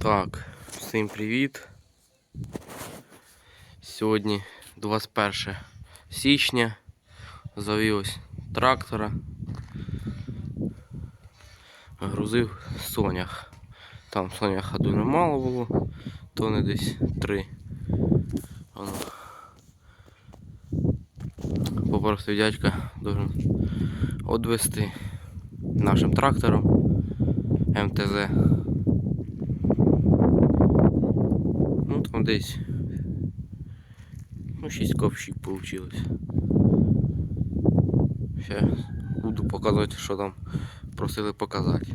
Так, всім привіт. Сьогодні 21 січня. Завів ось трактора. Грузив сонях. Там соняха дуже мало було, то не десь три. Воно. Попросив дядька должен одвести нашим трактором МТЗ. Ну там десь ну, 6 ковшів получилось. Ще буду показувати, що там просили показати.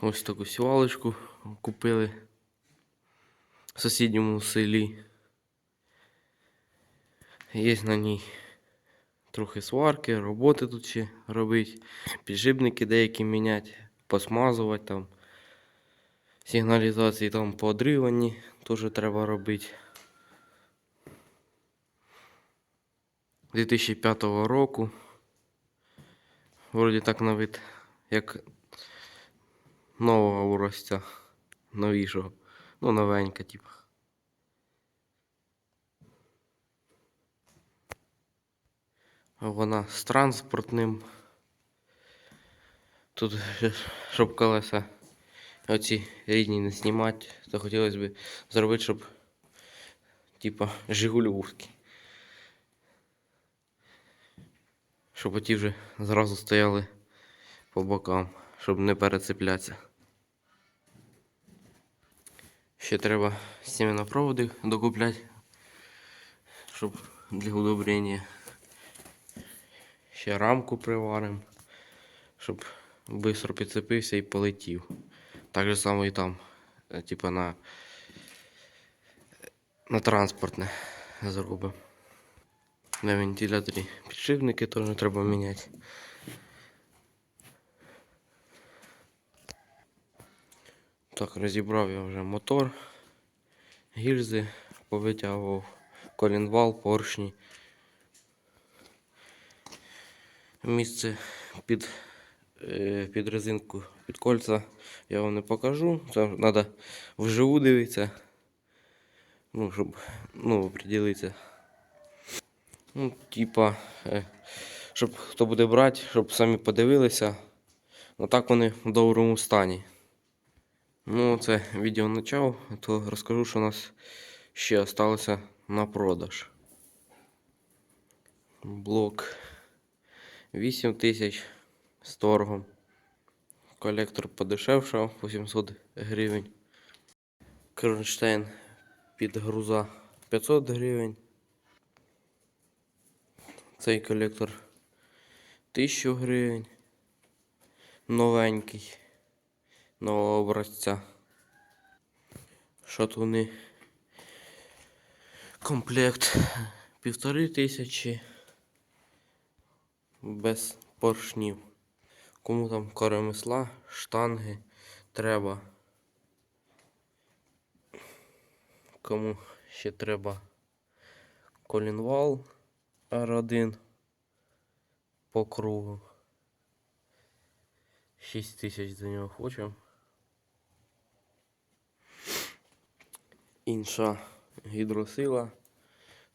Ось таку сівалочку купили в сусідньому селі. Є на ній трохи сварки, роботи тут ще робити, підшипники деякі міняти, посмазувати там. Сигналізації там подрівані теж треба робити. 2005 року. Вроді так на вид, як нового уростя, новішого. Ну, новенька, типу. Вона з транспортним. Тут, щоб колеса оці рідні не знімати, то хотілося б зробити, щоб типа Жигулівські. Щоб оті вже зразу стояли по бокам, щоб не перецеплятися. Ще треба сімінопроводи докупляти, щоб для удобрення. Ще рамку приваримо, щоб швидко підцепився і полетів. Так же само і там, е, типа на, на транспортне зробимо. На вентиляторі підшипники теж треба міняти. Так, розібрав я вже мотор, гільзи, повитягував колінвал, поршні. Місце під, е, під резинку, під кольця я вам не покажу. Це треба вживу дивитися. Ну, щоб ну, определитися. Ну, типа, е, щоб хто буде брати, щоб самі подивилися. Ну так вони в доброму стані. Ну, це відео почав, то розкажу, що у нас ще залишилося на продаж. Блок 8 тисяч з торгом. Колектор подешевшав 800 гривень. Кронштейн під груза 500 гривень. Цей колектор 1000 гривень. Новенький. Нового образця. Шатуни. Комплект півтори тисячі. Без поршнів. Кому там коремисла, штанги треба. Кому ще треба колінвал R1 по кругу. 6 тисяч за нього хочемо. Інша гідросила.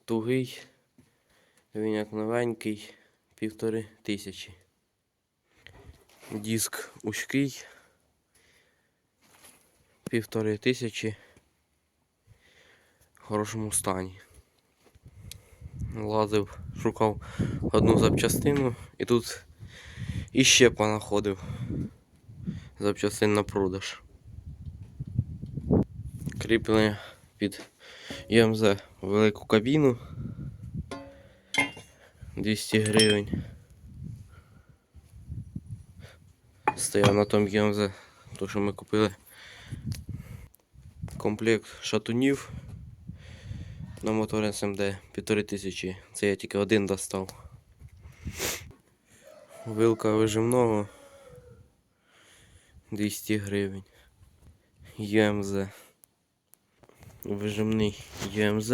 Тугий. Він як новенький. Півтори тисячі. Диск узький. Півтори тисячі. В хорошому стані. Лазив, шукав одну запчастину і тут іще понаходив запчастин на продаж. Кріплення під ЄМЗ велику кабіну 200 гривень. Стояв на тому ЄМЗ, то що ми купили комплект шатунів на мотор СМД 1500. Це я тільки один достав. Вилка вижимного 200 гривень. ЮМЗ. Вижимний ЮМЗ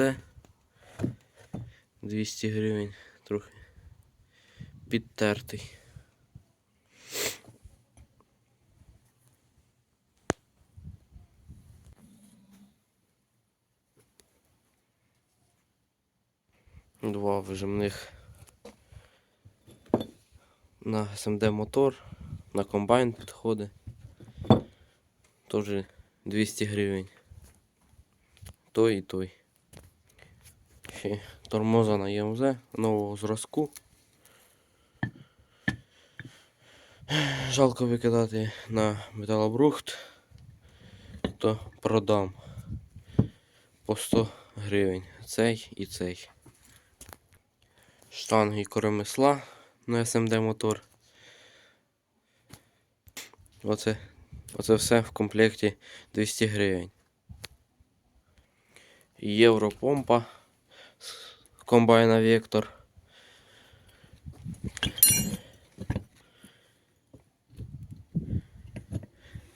200 гривень. Трохи підтертий. Два вижимних на СМД мотор, на комбайн підходить. Тоже 200 гривень. Той і той. Ще тормоза на ЄМЗ нового зразку. Жалко викидати на металобрухт, то продам по 100 гривень. Цей і цей. Штанги коремисла на СМД мотор. Оце, оце все в комплекті 200 гривень. Європомпа з комбайна Вектор.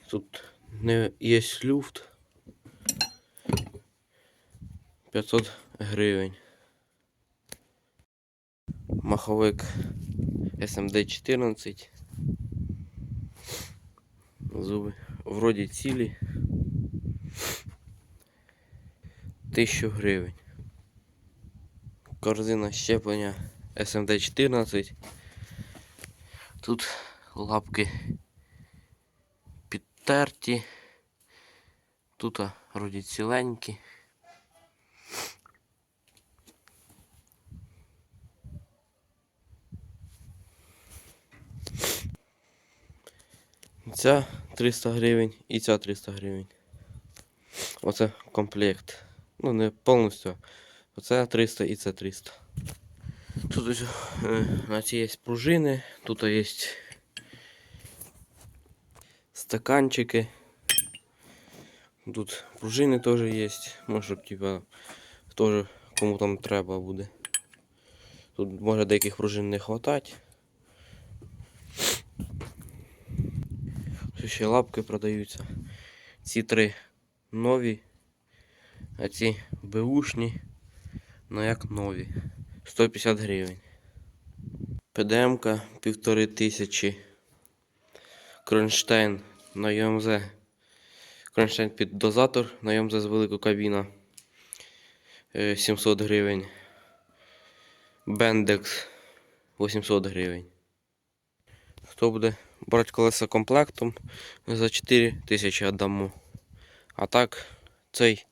Тут не є люфт. 500 гривень. Маховик SMD 14. Зуби вроді цілі. 1000 гривень. Корзина щеплення SMD 14. Тут лапки підтерті. Тут вроді ціленькі. Ця 300 гривень і ця 300 гривень. Оце комплект. Ну, не повністю. Оце 300 і це 300. Тут ось, е, на цій є пружини, тут є стаканчики. Тут пружини теж є. Може, типа теж кому там треба буде. Тут може деяких пружин не хватати. Ще лапки продаються. Ці три нові, а ці беушні, ну як нові. 150 гривень. ПДМка півтори тисячі. Кронштейн на ЮМЗ. Кронштейн під дозатор на ЮМЗ з великою кабіна. Е, 700 гривень. Бендекс 800 гривень. Хто буде брати колеса комплектом за 4 тисячі віддамо. А так, цей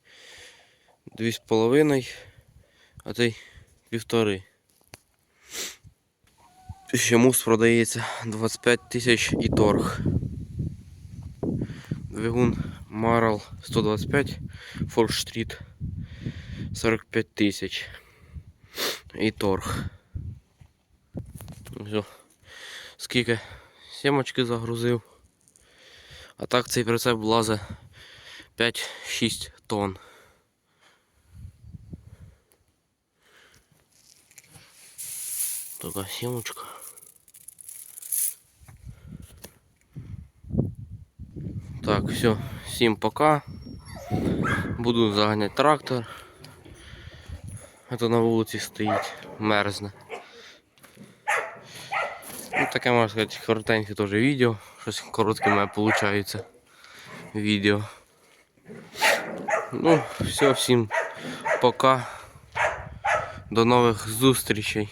2,5, а цей півтори. Ще мус продається 25 тисяч і торг. Двигун Марал 125 Форш Стріт 45 тисяч. І торг. Все. Скільки сімочки загрузив. А так цей прицеп влазить 5-6 тонн. Така сімочка. Так, все, всім пока. Буду заганяти трактор. А то на вулиці стоїть, мерзне. Ну, таке можна сказати, коротеньке теж відео. Щось коротке в мене виходить. Відео. Ну, все, всім пока. До нових зустрічей.